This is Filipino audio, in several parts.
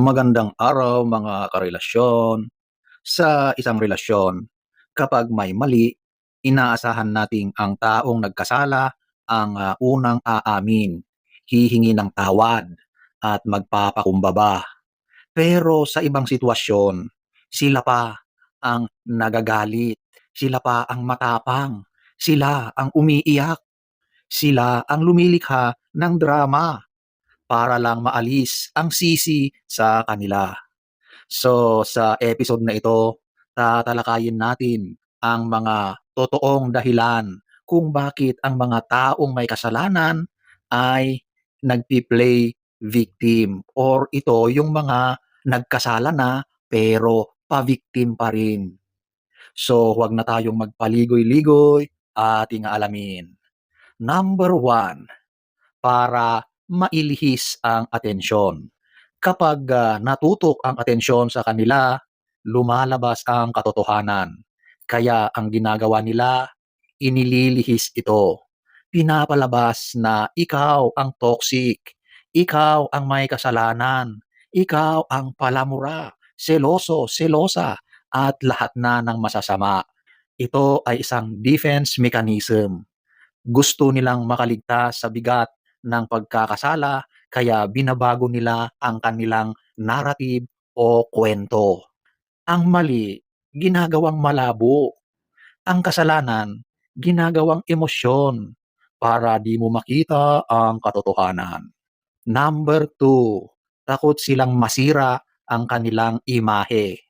Magandang araw mga karelasyon. Sa isang relasyon, kapag may mali, inaasahan nating ang taong nagkasala ang ah, unang aamin, hihingi ng tawad at magpapakumbaba. Pero sa ibang sitwasyon, sila pa ang nagagalit, sila pa ang matapang, sila ang umiiyak, sila ang lumilikha ng drama para lang maalis ang sisi sa kanila. So, sa episode na ito, tatalakayin natin ang mga totoong dahilan kung bakit ang mga taong may kasalanan ay nagpi-play victim or ito yung mga nagkasala na pero pa-victim pa rin. So, huwag na tayong magpaligoy-ligoy ating alamin. Number one, para mailihis ang atensyon. Kapag ah, natutok ang atensyon sa kanila, lumalabas ang katotohanan. Kaya ang ginagawa nila, inililihis ito. Pinapalabas na ikaw ang toxic, ikaw ang may kasalanan, ikaw ang palamura, seloso, selosa, at lahat na ng masasama. Ito ay isang defense mechanism. Gusto nilang makaligtas sa bigat ng pagkakasala kaya binabago nila ang kanilang narrative o kwento. Ang mali, ginagawang malabo. Ang kasalanan, ginagawang emosyon para di mo makita ang katotohanan. Number two, takot silang masira ang kanilang imahe.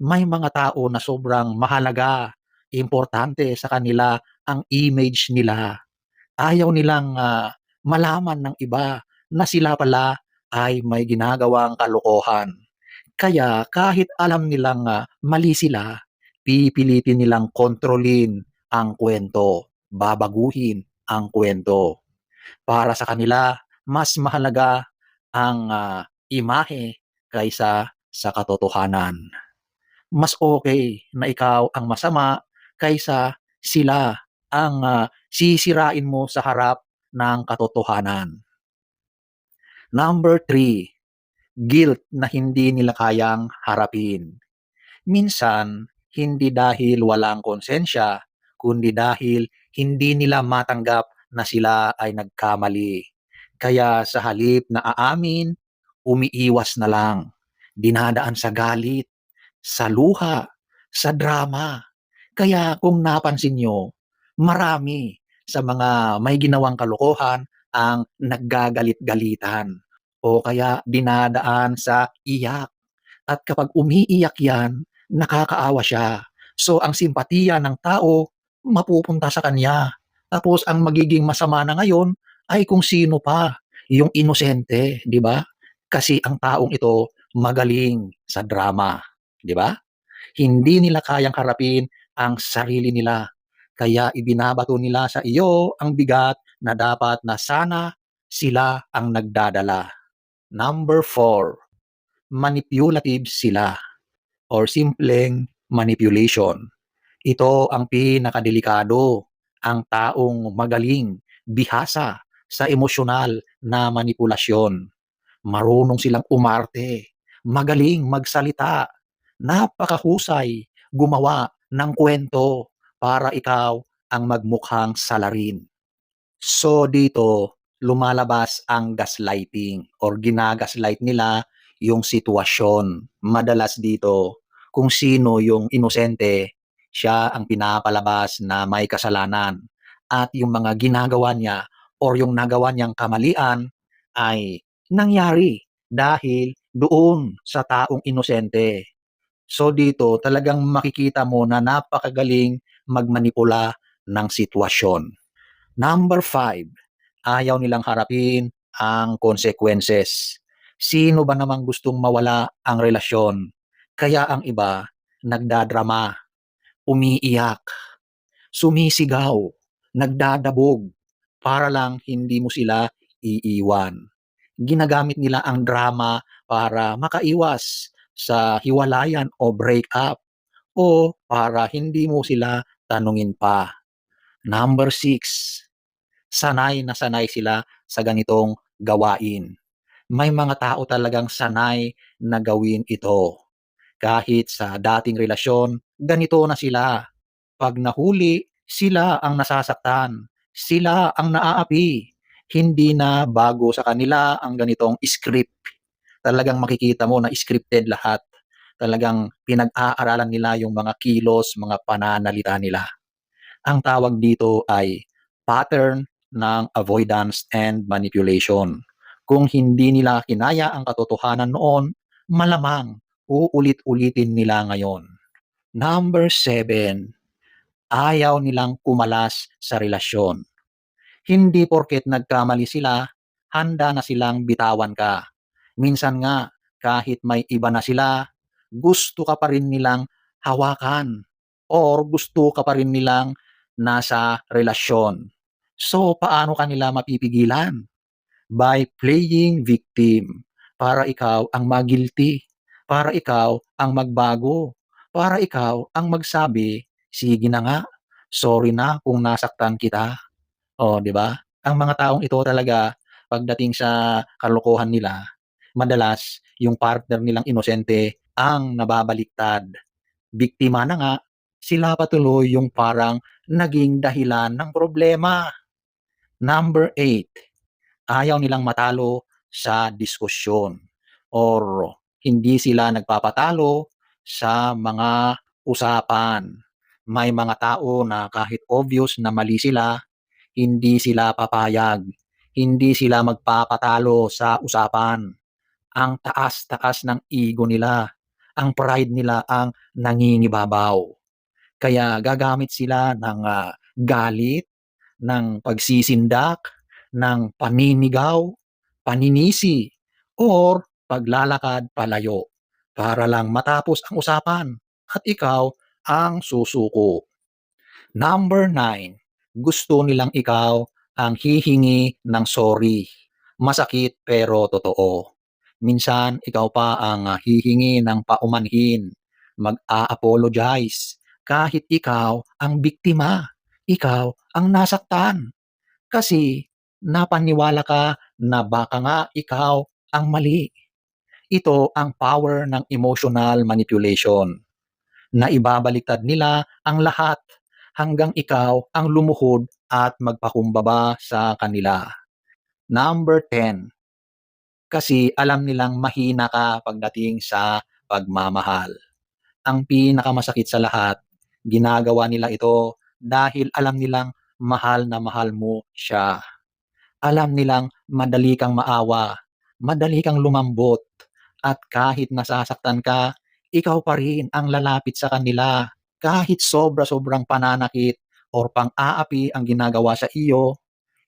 May mga tao na sobrang mahalaga, importante sa kanila ang image nila. Ayaw nilang ah, malaman ng iba na sila pala ay may ginagawang kalokohan. Kaya kahit alam nilang ah, mali sila, pipilitin nilang kontrolin ang kwento, babaguhin ang kwento. Para sa kanila, mas mahalaga ang ah, imahe kaysa sa katotohanan. Mas okay na ikaw ang masama kaysa sila ang ah, sisirain mo sa harap ng katotohanan. Number three, guilt na hindi nila kayang harapin. Minsan, hindi dahil walang konsensya, kundi dahil hindi nila matanggap na sila ay nagkamali. Kaya sa halip na aamin, umiiwas na lang. Dinadaan sa galit, sa luha, sa drama. Kaya kung napansin nyo, marami sa mga may ginawang kalokohan ang naggagalit-galitan o kaya dinadaan sa iyak. At kapag umiiyak yan, nakakaawa siya. So ang simpatiya ng tao mapupunta sa kanya. Tapos ang magiging masama na ngayon ay kung sino pa, yung inosente, di ba? Kasi ang taong ito magaling sa drama, di ba? Hindi nila kayang harapin ang sarili nila. Kaya ibinabato nila sa iyo ang bigat na dapat na sana sila ang nagdadala. Number four, manipulative sila or simpleng manipulation. Ito ang pinakadelikado, ang taong magaling, bihasa sa emosyonal na manipulasyon. Marunong silang umarte, magaling magsalita, napakahusay gumawa ng kwento para ikaw ang magmukhang salarin. So dito, lumalabas ang gaslighting or ginagaslight nila yung sitwasyon. Madalas dito, kung sino yung inosente, siya ang pinapalabas na may kasalanan. At yung mga ginagawa niya or yung nagawa niyang kamalian ay nangyari dahil doon sa taong inosente. So dito talagang makikita mo na napakagaling magmanipula ng sitwasyon. Number five, ayaw nilang harapin ang consequences. Sino ba namang gustong mawala ang relasyon? Kaya ang iba, nagdadrama, umiiyak, sumisigaw, nagdadabog, para lang hindi mo sila iiwan. Ginagamit nila ang drama para makaiwas sa hiwalayan o break up o para hindi mo sila tanungin pa. Number six, sanay na sanay sila sa ganitong gawain. May mga tao talagang sanay na gawin ito. Kahit sa dating relasyon, ganito na sila. 'Pag nahuli, sila ang nasasaktan, sila ang naaapi. Hindi na bago sa kanila ang ganitong script. Talagang makikita mo na scripted lahat. Talagang pinag-aaralan nila yung mga kilos, mga pananalita nila. Ang tawag dito ay pattern ng avoidance and manipulation. Kung hindi nila kinaya ang katotohanan noon, malamang uulit-ulitin nila ngayon. Number 7, ayaw nilang kumalas sa relasyon. Hindi porket nagkamali sila, handa na silang bitawan ka. Minsan nga, kahit may iba na sila, gusto ka pa rin nilang hawakan or gusto ka pa rin nilang nasa relasyon. So, paano ka nila mapipigilan? By playing victim. Para ikaw ang magilty. Para ikaw ang magbago. Para ikaw ang magsabi, sige na nga, sorry na kung nasaktan kita. O, di ba? Ang mga taong ito talaga, pagdating sa kalokohan nila, madalas yung partner nilang inosente ang nababaliktad. Biktima na nga, sila patuloy yung parang naging dahilan ng problema. Number 8, ayaw nilang matalo sa diskusyon or hindi sila nagpapatalo sa mga usapan. May mga tao na kahit obvious na mali sila, hindi sila papayag. Hindi sila magpapatalo sa usapan. Ang taas-taas ng ego nila, ang pride nila ang nangingibabaw. Kaya gagamit sila ng uh, galit, ng pagsisindak, ng paninigaw, paninisi, or paglalakad palayo para lang matapos ang usapan at ikaw ang susuko. Number 9, gusto nilang ikaw ang hihingi ng sorry. Masakit pero totoo. Minsan, ikaw pa ang hihingi ng paumanhin, mag-a-apologize, kahit ikaw ang biktima, ikaw ang nasaktan. Kasi napaniwala ka na baka nga ikaw ang mali. Ito ang power ng emotional manipulation na ibabaliktad nila ang lahat hanggang ikaw ang lumuhod at magpakumbaba sa kanila. Number 10, kasi alam nilang mahina ka pagdating sa pagmamahal. Ang pinakamasakit sa lahat, ginagawa nila ito dahil alam nilang mahal na mahal mo siya. Alam nilang madali kang maawa, madali kang lumambot, at kahit nasasaktan ka, ikaw pa rin ang lalapit sa kanila. Kahit sobra-sobrang pananakit or pang-aapi ang ginagawa sa iyo,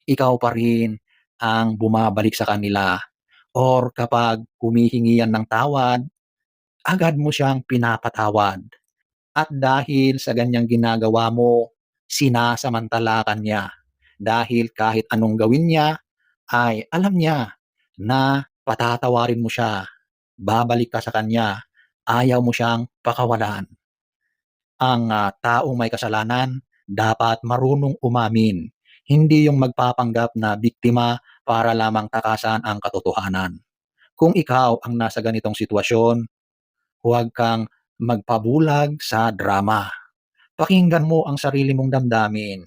ikaw pa rin ang bumabalik sa kanila. Or kapag humihingi yan ng tawad, agad mo siyang pinapatawad. At dahil sa ganyang ginagawa mo, sinasamantala ka niya. Dahil kahit anong gawin niya, ay alam niya na patatawarin mo siya. Babalik ka sa kanya. Ayaw mo siyang pakawalan. Ang uh, taong may kasalanan dapat marunong umamin. Hindi yung magpapanggap na biktima para lamang takasan ang katotohanan. Kung ikaw ang nasa ganitong sitwasyon, huwag kang magpabulag sa drama. Pakinggan mo ang sarili mong damdamin.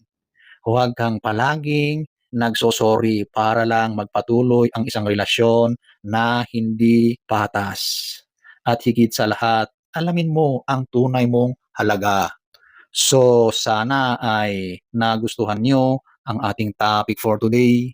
Huwag kang palaging nagsosorry para lang magpatuloy ang isang relasyon na hindi patas. At higit sa lahat, alamin mo ang tunay mong halaga. So, sana ay nagustuhan nyo ang ating topic for today.